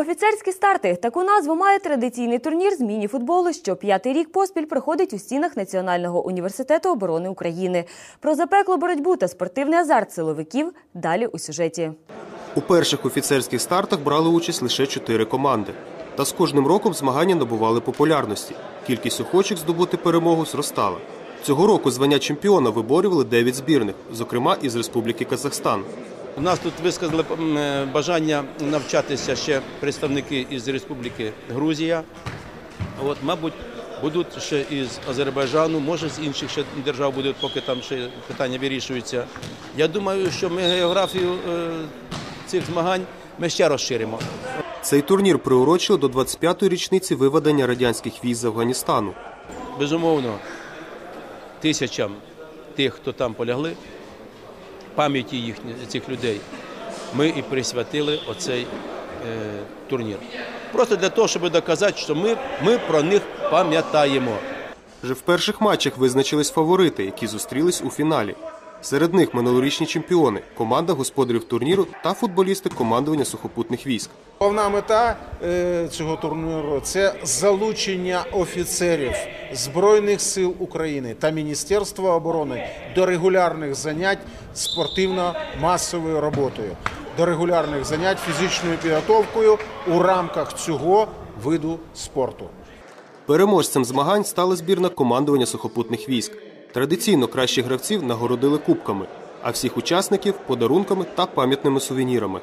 Офіцерські старти таку назву має традиційний турнір з міні-футболу, що п'ятий рік поспіль проходить у стінах Національного університету оборони України. Про запеклу боротьбу та спортивний азарт силовиків далі у сюжеті. У перших офіцерських стартах брали участь лише чотири команди. Та з кожним роком змагання набували популярності. Кількість охочих здобути перемогу зростала. Цього року звання чемпіона виборювали дев'ять збірних, зокрема із Республіки Казахстан. У нас тут висказали е, бажання навчатися ще представники із Республіки Грузія. От, мабуть, будуть ще із Азербайджану, може з інших ще держав будуть, поки там ще питання вирішуються. Я думаю, що ми географію е, цих змагань ми ще розширимо. Цей турнір приурочили до 25-ї річниці виведення радянських військ з Афганістану. Безумовно, тисячам тих, хто там полягли, пам'яті їхні, цих людей, ми і присвятили оцей е, турнір. Просто для того, щоб доказати, що ми, ми про них пам'ятаємо. Вже в перших матчах визначились фаворити, які зустрілись у фіналі. Серед них минулорічні чемпіони, команда господарів турніру та футболісти командування сухопутних військ. Головна мета е, цього турніру це залучення офіцерів Збройних сил України та Міністерства оборони до регулярних занять спортивно-масовою роботою, до регулярних занять фізичною підготовкою у рамках цього виду спорту. Переможцем змагань стала збірна командування сухопутних військ. Традиційно кращих гравців нагородили кубками, а всіх учасників подарунками та пам'ятними сувенірами.